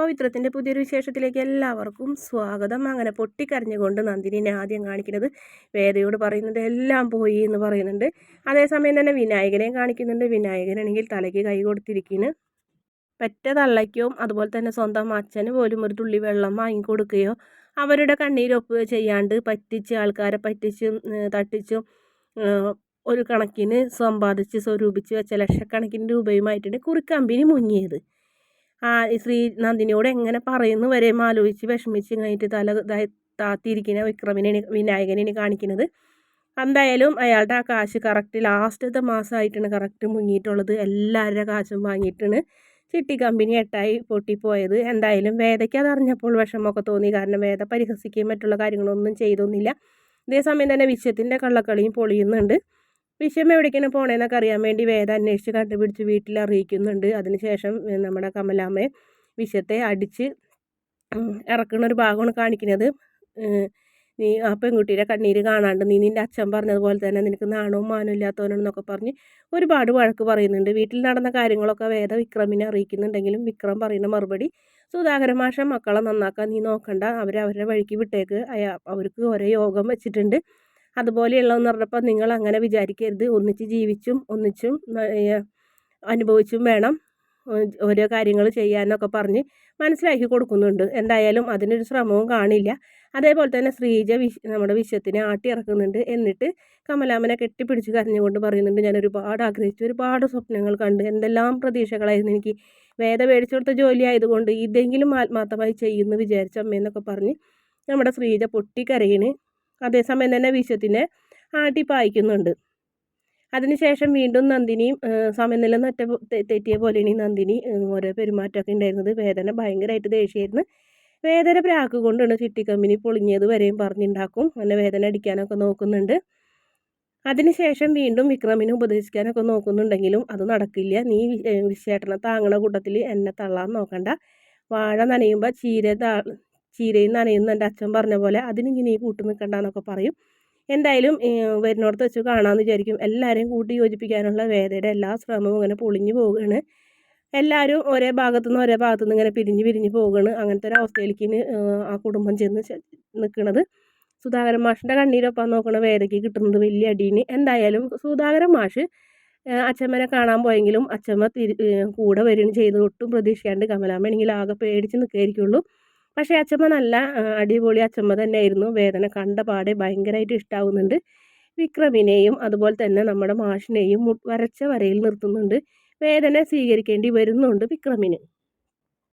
പവിത്രത്തിന്റെ പുതിയൊരു വിശേഷത്തിലേക്ക് എല്ലാവർക്കും സ്വാഗതം. അങ്ങനെ പൊട്ടിക്കരഞ്ഞുകൊണ്ട് നന്ദിനിനെ ആദ്യം കാണിക്കുന്നത് വേദയോട് പറയുന്നുണ്ട് എല്ലാം പോയി എന്ന് പറയുന്നുണ്ട്. അതേസമയം തന്നെ വിനായകനെയും കാണിക്കുന്നുണ്ട്. വിനായകനാണെങ്കിൽ തലയ്ക്ക് കൈ കൊടുത്തിരിക്കുന്നു പെറ്റ തള്ളയ്ക്കും അതുപോലെ തന്നെ സ്വന്തം അച്ഛന് പോലും ഒരു തുള്ളി വെള്ളം വാങ്ങിക്കൊടുക്കുകയോ അവരുടെ കണ്ണീരൊപ്പ് ചെയ്യാണ്ട് പറ്റിച്ച് ആൾക്കാരെ പറ്റിച്ചും തട്ടിച്ചും ഒരു കണക്കിന് സമ്പാദിച്ച് സ്വരൂപിച്ച് വെച്ച ലക്ഷക്കണക്കിന് രൂപയുമായിട്ടാണ് കുറിക്കമ്പിനി മുങ്ങിയത്. ആ ശ്രീ നന്ദിനിയോട് എങ്ങനെ പറയുന്നു വരെ ആലോചിച്ച് വിഷമിച്ച് കഴിഞ്ഞിട്ട് തല താത്തിയിരിക്കുന്ന വിക്രമിനെ വിനായകനെ കാണിക്കുന്നത്. എന്തായാലും അയാളുടെ ആ കാശ് കറക്റ്റ് ലാസ്റ്റത്തെ മാസമായിട്ടാണ് കറക്റ്റ് മുങ്ങിയിട്ടുള്ളത്. എല്ലാവരുടെ കാശും വാങ്ങിയിട്ടാണ് ചിട്ടി കമ്പനി എട്ടായി പൊട്ടിപ്പോയത്. എന്തായാലും വേദയ്ക്ക് അതറിഞ്ഞപ്പോൾ വിഷമമൊക്കെ തോന്നി. കാരണം വേദ പരിഹസിക്കുകയും മറ്റുള്ള കാര്യങ്ങളൊന്നും ചെയ്തൊന്നുമില്ല. അതേസമയം തന്നെ വിശ്വത്തിന്റെ കള്ളക്കളിയും പൊളിയുന്നുണ്ട്. വിഷയം എവിടേക്കാണ് പോണേന്നൊക്കെ അറിയാൻ വേണ്ടി വേദ അന്വേഷിച്ച് കണ്ടുപിടിച്ച് വീട്ടിൽ അറിയിക്കുന്നുണ്ട്. അതിനുശേഷം നമ്മുടെ കമലാമ്മയെ വിഷത്തെ അടിച്ച് ഇറക്കുന്ന ഒരു ഭാഗമാണ് കാണിക്കുന്നത്. നീ ആ പെൺകുട്ടിയുടെ കണ്ണീര് കാണാണ്ട് നീ നിന്റെ അച്ഛൻ പറഞ്ഞതുപോലെ തന്നെ നിനക്ക് നാണവും മാനവും ഇല്ലാത്തവനാണെന്നൊക്കെ പറഞ്ഞ് ഒരുപാട് വഴക്ക് പറയുന്നുണ്ട്. വീട്ടിൽ നടന്ന കാര്യങ്ങളൊക്കെ വേദ വിക്രമിനെ അറിയിക്കുന്നുണ്ടെങ്കിലും വിക്രം പറയുന്ന മറുപടി സുധാകര മാഷ മക്കളെ നന്നാക്കാൻ നീ നോക്കണ്ട. അവരെ അവരുടെ വഴിക്ക് വിട്ടേക്ക്. അയാ അവർക്ക് ഒരേ യോഗം വെച്ചിട്ടുണ്ട്. അതുപോലെയുള്ളതെന്ന് പറഞ്ഞപ്പോൾ നിങ്ങൾ അങ്ങനെ വിചാരിക്കരുത്. ഒന്നിച്ച് ജീവിച്ചും ഒന്നിച്ചും അനുഭവിച്ചും വേണം ഓരോ കാര്യങ്ങൾ ചെയ്യാനൊക്കെ പറഞ്ഞ് മനസ്സിലാക്കി കൊടുക്കുന്നുണ്ട്. എന്തായാലും അതിനൊരു ശ്രമവും കാണില്ല. അതേപോലെ തന്നെ ശ്രീജ വിശ് നമ്മുടെ വിശ്വത്തിനെ ആട്ടി ഇറക്കുന്നുണ്ട് എന്നിട്ട് കമലാമനെ കെട്ടിപ്പിടിച്ച് കരഞ്ഞുകൊണ്ട് പറയുന്നുണ്ട് ഞാൻ ഒരുപാട് ആഗ്രഹിച്ചു ഒരുപാട് സ്വപ്നങ്ങൾ കണ്ട് എന്തെല്ലാം പ്രതീക്ഷകളായിരുന്നു എനിക്ക്. വേദ മേടിച്ചു കൊടുത്ത ജോലി ആയതുകൊണ്ട് ഇതെങ്കിലും ആത്മാർത്ഥമായി ചെയ്യുമെന്ന് വിചാരിച്ചമ്മയെന്നൊക്കെ പറഞ്ഞ് നമ്മുടെ ശ്രീജ പൊട്ടിക്കരയിന് അതേസമയം തന്നെ വിശ്വത്തിനെ ആട്ടിപ്പായിക്കുന്നുണ്ട് അതിനുശേഷം വീണ്ടും നന്ദിനിയും സമനില നറ്റ തെറ്റിയ പോലെയാണ് ഈ നന്ദിനി ഓരോ പെരുമാറ്റമൊക്കെ ഉണ്ടായിരുന്നത്. വേദന ഭയങ്കരമായിട്ട് ദേഷ്യമായിരുന്നു. വേദന പ്രാക്ക് കൊണ്ടാണ് ചിട്ടിക്കമ്പിനി പൊളിഞ്ഞത് വരെയും പറഞ്ഞുണ്ടാക്കും. അങ്ങനെ വേദന അടിക്കാനൊക്കെ നോക്കുന്നുണ്ട്. അതിനുശേഷം വീണ്ടും വിക്രമിനെ ഉപദേശിക്കാനൊക്കെ നോക്കുന്നുണ്ടെങ്കിലും അത് നടക്കില്ല. നീ വിശേഷണ താങ്ങണ കൂട്ടത്തിൽ എന്നെ തള്ളാൻ നോക്കണ്ട. വാഴ നനയുമ്പോൾ ചീര ചീരയും നനയുന്ന എന്റെ അച്ഛൻ പറഞ്ഞ പോലെ അതിനിങ്ങനെ നീ കൂട്ടു നിൽക്കണ്ടെന്നൊക്കെ പറയും. എന്തായാലും വരുന്നിടത്ത് വെച്ച് കാണാമെന്ന് വിചാരിക്കും. എല്ലാവരെയും കൂട്ടി യോജിപ്പിക്കാനുള്ള വേദയുടെ എല്ലാ ശ്രമവും ഇങ്ങനെ പൊളിഞ്ഞു പോവുകയാണ്. എല്ലാവരും ഒരേ ഭാഗത്തുനിന്ന് ഒരേ ഭാഗത്തു നിന്ന് ഇങ്ങനെ പിരിഞ്ഞ് പിരിഞ്ഞ് പോവുകയാണ്. അങ്ങനത്തെ ഒരു അവസ്ഥയിലേക്ക് ആ കുടുംബം ചെന്ന് നിൽക്കുന്നത് സുധാകരൻ മാഷിന്റെ കണ്ണീരൊപ്പം നോക്കണ വേദയ്ക്ക് കിട്ടുന്നത് വലിയ അടീന് എന്തായാലും സുധാകരൻ മാഷ് അച്ഛമ്മനെ കാണാൻ പോയെങ്കിലും അച്ഛമ്മ തിരി കൂടെ വരികയും ചെയ്ത് ഒട്ടും പ്രതീക്ഷിക്കാണ്ട് കമലാമ്മ ആകെ പേടിച്ച് നിൽക്കുകയായിരിക്കുള്ളൂ. പക്ഷേ അച്ചമ്മ നല്ല അടിപൊളി അച്ചമ്മ തന്നെയായിരുന്നു. വേദന കണ്ട പാടെ ഭയങ്കരമായിട്ട് ഇഷ്ടാവുന്നുണ്ട്. വിക്രമിനെയും അതുപോലെ തന്നെ നമ്മുടെ മാഷിനെയും വരച്ച വരയിൽ നിർത്തുന്നുണ്ട്. വേദന സ്വീകരിക്കേണ്ടി വരുന്നുണ്ട് വിക്രമിന്.